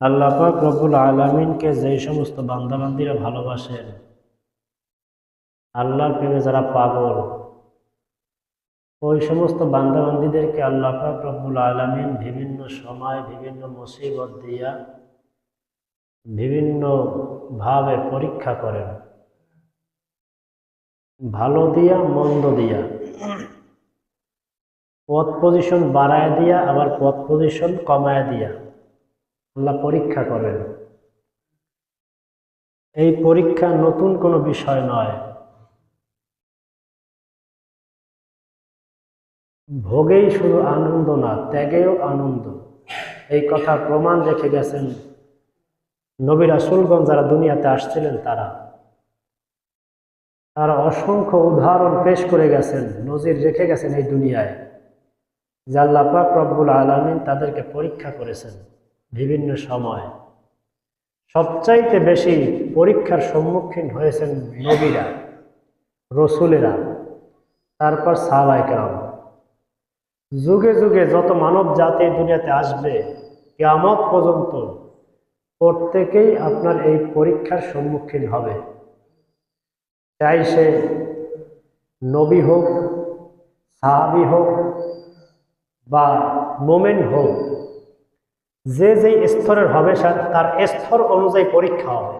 আল্লাহ পাক রব্বুল আলমিনকে যেই সমস্ত বান্দাবান্দিরা ভালোবাসেন, আল্লাহর প্রেমে যারা পাগল, ওই সমস্ত বান্দাবান্দিদেরকে আল্লাহ পাক রব্বুল আলমিন বিভিন্ন সময় বিভিন্ন মুসিবত দিয়া বিভিন্ন ভাবে পরীক্ষা করেন। ভালো দিয়া, মন্দ দিয়া। পথ পজিশন বাড়ায় দিয়া, আবার পথ পজিশন কমায় দিয়া। আল্লাহ পরীক্ষা করেন। এই পরীক্ষা নতুন কোনো বিষয় নয়। ভোগেই শুধু আনন্দ না, ত্যাগেও আনন্দ। এই কথা প্রমাণ রেখে গেছেন নবী রাসুলগঞ্জ যারা দুনিয়াতে আসছিলেন তারা। তারা অসংখ্য উদাহরণ পেশ করে গেছেন, নজির রেখে গেছেন এই দুনিয়ায়। যে আল্লাহ পাক রব্বুল আলমিন তাদেরকে পরীক্ষা করেছেন। বিভিন্ন সময়। সবচাইতে বেশি পরীক্ষার সম্মুখীন হয়েছেন নবীরা, রসুলেরা, তারপর সাহবাইকেরাম। যুগে যুগে যত মানব জাতি দুনিয়াতে আসবে, কেয়ামত পর্যন্ত প্রত্যেকেই আপনার এই পরীক্ষার সম্মুখীন হবে। চাই সে নবী হোক, সাহাবি হোক বা মোমেন হোক যে যে স্তরের হবে তার স্তর অনুযায়ী পরীক্ষা হবে।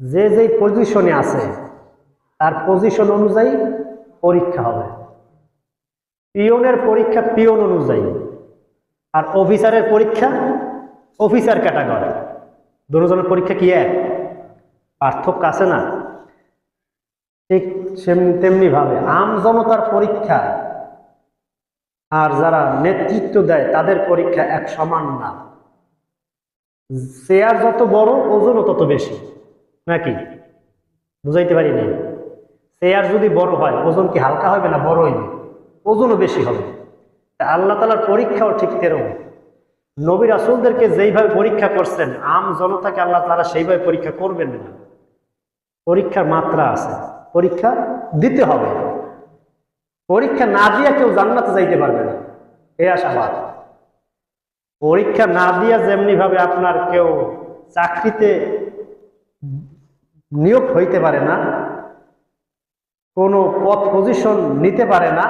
যে যেই পজিশনে আছে, তার পজিশন অনুযায়ী পরীক্ষা হবে। পিয়নের পরীক্ষা পিয়ন অনুযায়ী, আর অফিসারের পরীক্ষা অফিসার ক্যাটাগরি। দুজনের পরীক্ষা কি এক? পার্থক্য আছে না? ঠিক তেমনি ভাবে আম জনতার পরীক্ষা আর যারা নেতৃত্ব দেয়, তাদের পরীক্ষা এক সমান না। চেয়ার যত বড়, ওজনও তত বেশি। নাকি? বুঝাইতে পারি নাই। চেয়ার যদি বড় হয়, ওজন কি হালকা হবে না বড় হইবে? ওজনও বেশি হবে। আল্লাহ তালার পরীক্ষাও ঠিক তেরম। নবী রাসুলদেরকে যেইভাবে পরীক্ষা করছেন, আম জনতাকে আল্লাহ তারা সেইভাবে পরীক্ষা করবেন না। পরীক্ষার মাত্রা আছে। পরীক্ষা দিতে হবে। পরীক্ষা না দিয়া কেউ জান্নাতে যাইতে পারবে না। এ আশাবাদ। পরীক্ষা না দিয়া যেমনি ভাবে আপনার কেউ চাকরিতে নিয়োগ হইতে পারে না, কোনো পথ পজিশন নিতে পারে না,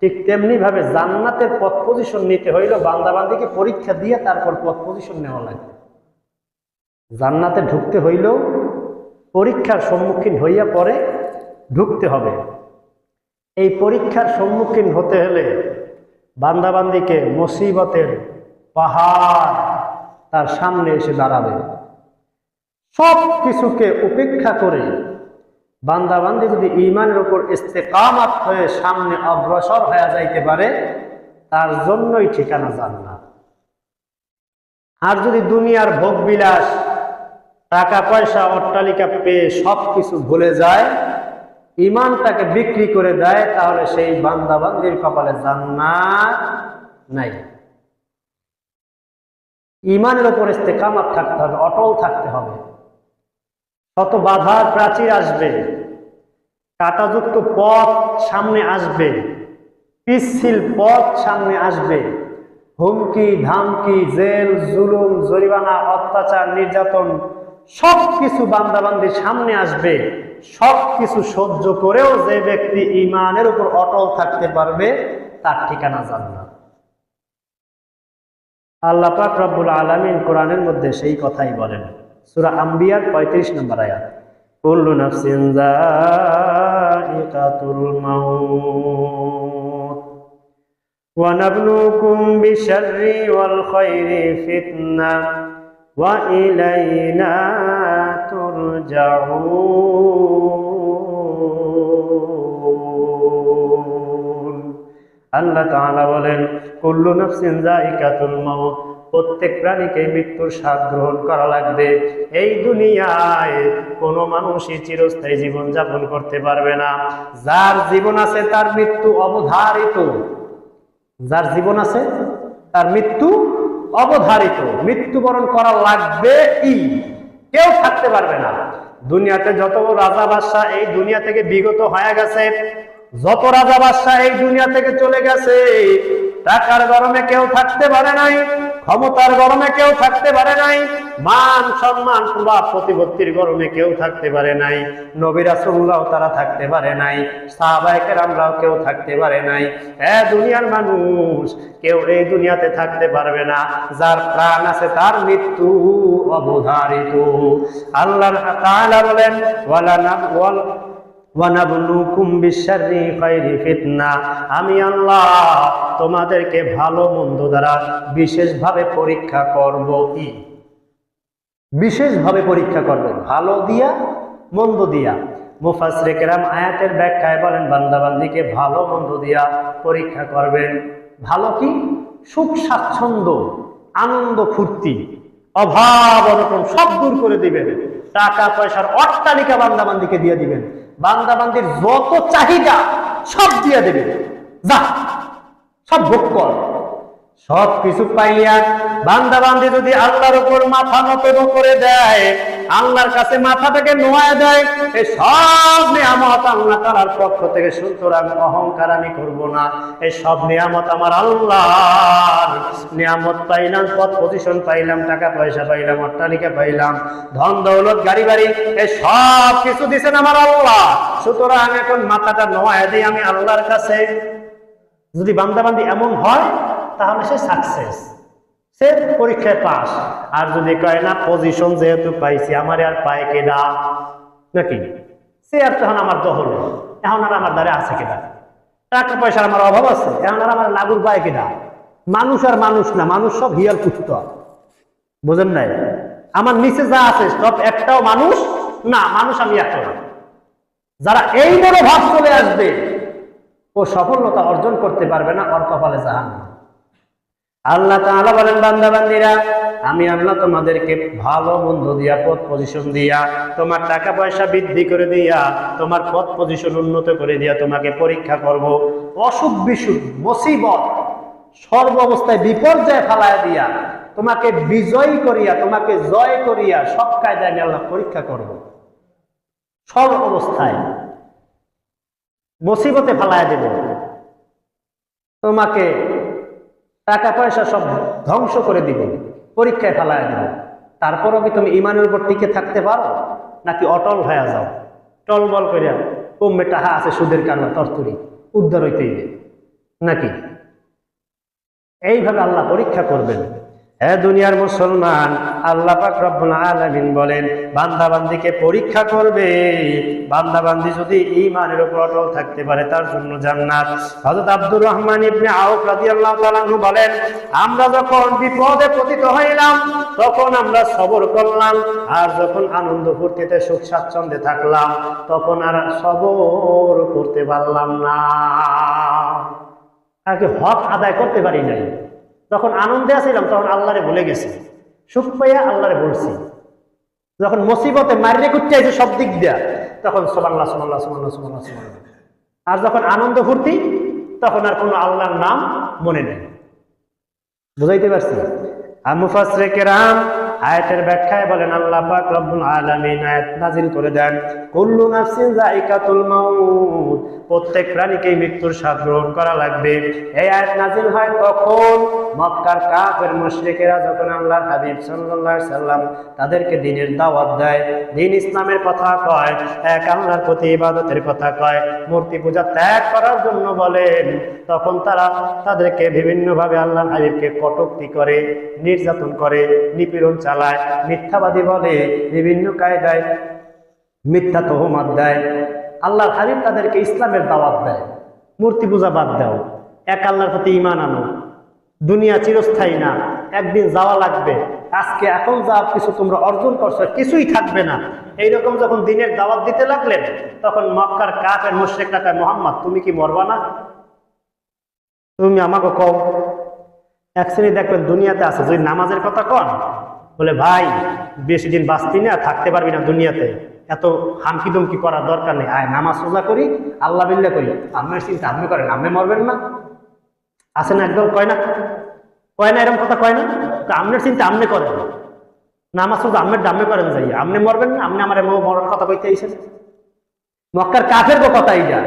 ঠিক তেমনি ভাবে জান্নাতের পথ পজিশন নিতে হইল বান্দাবান্দিকে পরীক্ষা দিয়ে তারপর পথ পজিশন নেওয়া লাগবে জান্নাতে ঢুকতে হইলেও পরীক্ষার সম্মুখীন হইয়া পরে ঢুকতে হবে। এই পরীক্ষার সম্মুখীন হতে হলে বান্দাবান্দিকে মুসিবতের পাহাড় তার সামনে এসে দাঁড়াবে। সব কিছুকে উপেক্ষা করে বান্দাবান্দি যদি ইমানের উপর ইস্তেকামাত হয়ে সামনে অগ্রসর হয়ে যাইতে পারে, তার জন্যই ঠিকানা জান্নাত। আর যদি দুনিয়ার ভোগ বিলাস টাকা পয়সা, অট্টালিকা পেয়ে সব কিছু ভুলে যায় ইমানটাকে বিক্রি করে দেয়, তাহলে সেই বান্দাবান্দির কপালে জান্নাত নাই। ইমানের উপর ইস্তেকামাত থাকতে হবে, অটল থাকতে হবে। কত বাধার প্রাচীর আসবে, কাটাযুক্ত পথ সামনে আসবে, পিচ্ছিল পথ সামনে আসবে, হুমকি, ধামকি, জেল, জুলুম, জরিমানা, অত্যাচার, নির্যাতন সব কিছু বান্দাবান্দির সামনে আসবে। সব কিছু সহ্য করেও যে ব্যক্তি ইমানের উপর অটল থাকতে পারবে, তার ঠিকানা জান্নাত। আল্লাহ পাক রব্বুল আলামিন কোরআনের মধ্যে সেই কথাই বলেন। সূরা আম্বিয়ার 35 নম্বর আয়াত, কুল্লু নাফসিন যায়িকাতুল মাউত, ওয়া নাবলুকুম বিশাররি ওয়াল খায়রি ফিতনা, ওয়া ইলাইনা তুরজাউন। আল্লাহ তাআলা বলেন, কুল্লু নাফসিন যায়িকাতুল মাউত। প্রত্যেক প্রাণীকে মৃত্যুর স্বাদ গ্রহণ করা লাগবে। এই দুনিয়ায় কোনো মানুষই চিরস্থায়ী জীবন যাপন করতে পারবে না। যার জীবন আছে তার মৃত্যু অবধারিত। যার জীবন আছে তার মৃত্যু অবধারিত। মৃত্যুবরণ করা লাগবে ই কেউ থাকতে পারবে না। দুনিয়াতে যত রাজা বাদশাহ এই দুনিয়া থেকে বিগত হয়ে গেছে। যত রাজা বাদশাহ এই দুনিয়া থেকে চলে গেছে, টাকার গরমে কেউ থাকতে পারে নাই, ক্ষমতার গরমে কেউ থাকতে পারে নাই, মান সম্মান প্রভাব প্রতিপত্তির গরমে কেউ থাকতে পারে নাই নবীরা সুল্লাহ তারা থাকতে পারে নাই সাহাবাহিকের আমরাও কেউ থাকতে পারে নাই। এ দুনিয়ার মানুষ, কেউ এই দুনিয়াতে থাকতে পারবে না, যার প্রাণ আছে তার মৃত্যু অবধারিত। আল্লাহ বলেন আমি আল্লাহ তোমাদেরকে ভালো মন্দ দ্বারা বিশেষভাবে পরীক্ষা করব ই। বিশেষভাবে পরীক্ষা করবে। ভালো দিয়া, মন্দ দিয়া। মুফাসরে কেরাম আয়াতের ব্যাখ্যায় বলেন, বান্দাবান্দিকে ভালো মন্দ দিয়া পরীক্ষা করবেন। ভালো কি? সুখ, স্বাচ্ছন্দ্য, আনন্দ, ফুর্তি, অভাব অনটন সব দূর করে দিবেন। টাকা, পয়সার অট্টালিকা বান্দাবান্দিকে দিয়ে দিবেন। বান্দাবান্দির যত চাহিদা সব দিয়ে দেবে। যা সব ভোগ কর। সব কিছু পাইয়া বান্দা বান্দি যদি আল্লাহর উপর মাথা নত করে দেয়, আল্লাহর কাছে মাথাটাকে নোয়া দেয় এই সব নিয়ামত আল্লাহ তালার পক্ষ থেকে সুতরাং অহংকার আমি করব না। এই সব নিয়ামত আমার আল্লাহর। নিয়ামত পাইলাম, পথ পজিশন পাইলাম, টাকা পয়সা পাইলাম, অট্টালিকা পাইলাম, ধন দৌলত, গাড়ি বাড়ি এই সব কিছু দিছেন আমার আল্লাহ। সুতরাং এখন মাথাটা নোয়া দিই আমি আল্লাহর কাছে যদি বান্দাবান্দি এমন হয় তাহলে সে সাকসেস সে পরীক্ষায় পাস আর যদি কয়, না পজিশন যেহেতু পাইছি, আমার আর পায় কেডা? নাকি? সে আর তখন আমার দহল এখন আর আমার দ্বারে আছে কেডা? টাকা পয়সার আমার অভাব আছে। এখন আর আমার লাগুর পায় কেডা? মানুষ আর মানুষ না, মানুষ সব হিয়াল কুত্ত। বুঝেন নাই? আমার নিচে যা আছে, সব একটাও মানুষ না, মানুষ আমি একটা যারা এই বড় ভাব চলে আসবে, ও সফলতা অর্জন করতে পারবে না, ওর কপালে জাহান আল্লাহ তাআলা বলেন বান্দা আমি আল্লাহ তোমাদেরকে ভালো মন্দ দিয়া, পথ পজিশন দিয়া, তোমার টাকা পয়সা বৃদ্ধি করে দিয়া, তোমার পথ পজিশন উন্নত করে দিয়া তোমাকে পরীক্ষা করব। অসুখ বিসুখ, মুসিবত, সর্ব অবস্থায় বিপর্যয় ফালায় দিয়া, তোমাকে বিজয়ী করিয়া, তোমাকে জয় করিয়া সব কায়দায় আমি আল্লাহ পরীক্ষা করব। সব অবস্থায় মুসিবতে ফালায় দেব। তোমাকে টাকা পয়সা সব ধ্বংস করে দিব, পরীক্ষায় ফেলায় দেব। তারপরও কি তুমি ইমানের উপর টিকে থাকতে পারো? নাকি অটল হয়ে যাও? টলবল করিয়া কমবে টাহা আছে সুদের কারণে তরতরি, উদ্ধার হইতেই নাকি? এইভাবে আল্লাহ পরীক্ষা করবেন। হে দুনিয়ার মুসলমান, আল্লাহ পাক রব্বুল আলামিন বলেন, বান্দাবান্দিকে পরীক্ষা করবে। বান্দাবান্দি যদি ঈমানের উপর অটল থাকতে পারে, তার জন্য জান্নাত। হযরত আব্দুর রহমান ইবনে আউফ রাদিয়াল্লাহু তাআলা বলেন, আমরা যখন বিপদে পতিত হইলাম, তখন আমরা সবর করলাম, আর যখন আনন্দ ফুর্তিতে সুখ স্বাচ্ছন্দ্যে থাকলাম, তখন আর সবর করতে পারলাম না। আগে হক আদায় করতে পারি নাই। যখন আনন্দে আসিলাম, তখন আল্লাহরে ভুলে গেছি। সুখ পাইয়া আল্লাহরে বলছি যখন মুসিবতে মারিয়ে করতে আছে সব দিক দিয়া, তখন সোমাল্লাহ সোমাল্লাহ সোমাল্লাহ সোমাল্লাহ সোমাল্লাহ আর যখন আনন্দ ফুর্তি, তখন আর কোনো আল্লাহর নাম মনে নেই। বুঝাইতে পারছি আর মুফাসরে কেরাম আয়াতের ব্যাখ্যায় বলেন, আল্লাহ পাক রব্বুল আলামিন আয়াত নাজিল করে দেন, কুল্লু নাফসিন যায়িকাতুল মাউত, প্রত্যেক প্রাণীকেই মৃত্যুর স্বাদ গ্রহণ করা লাগবে। এই আয়াত নাজিল হয় তখন মক্কার কাফের মুশরিকেরা যখন আল্লাহর হাবিব সাল্লাল্লাহু আলাইহি সাল্লাম তাদেরকে দিনের দাওয়াত দেয়, দিন ইসলামের কথা কয়, এক আল্লাহর প্রতি ইবাদতের কথা কয়, মূর্তি পূজা ত্যাগ করার জন্য বলেন, তখন তারা তাদেরকে বিভিন্নভাবে আল্লাহ হাবিবকে কটুক্তি করে, নির্যাতন করে, নিপীড়ন চালায় মিথ্যাবাদী বলে, বিভিন্ন কায়দায় মিথ্যা তহমাত দেয়। আল্লাহ হাবিব তাদেরকে ইসলামের দাওয়াত দেয়। মূর্তি পূজা বাদ দাও। এক আল্লাহর প্রতি ইমান আনো। দুনিয়া চিরস্থায়ী না। একদিন যাওয়া লাগবে। আজকে এখন যা কিছু তোমরা অর্জন করছ, কিছুই থাকবে না। এইরকম যখন দিনের দাওয়াত দিতে লাগলেন, তখন মক্কার কাফের মুশরিক টাকা মোহাম্মদ, তুমি কি মরবা না? তুমি আমাকে কও। এক শ্রেণি দেখবেন দুনিয়াতে আছে। যদি নামাজের কথা কন বলে, ভাই বেশি দিন বাঁচতি না, থাকতে পারবি না দুনিয়াতে। এত হামকি দমকি করার দরকার নেই। আয়, নামাজ সোজা করি, আল্লাহ বিল্লা করি। আমের চিন্তা, আপনি করেন, আপনি মরবেন না। আসে না একদম কয় না? কয় না? এরকম কথা কয় না? তো আপনার চিন্তা, আপনি করেন। নামাজ সোজা আমের দামে করেন যাই আপনি মরবেন না, আপনি আমার মরার কথা কইতে আইসেন মক্কার কাফের কথা এই যা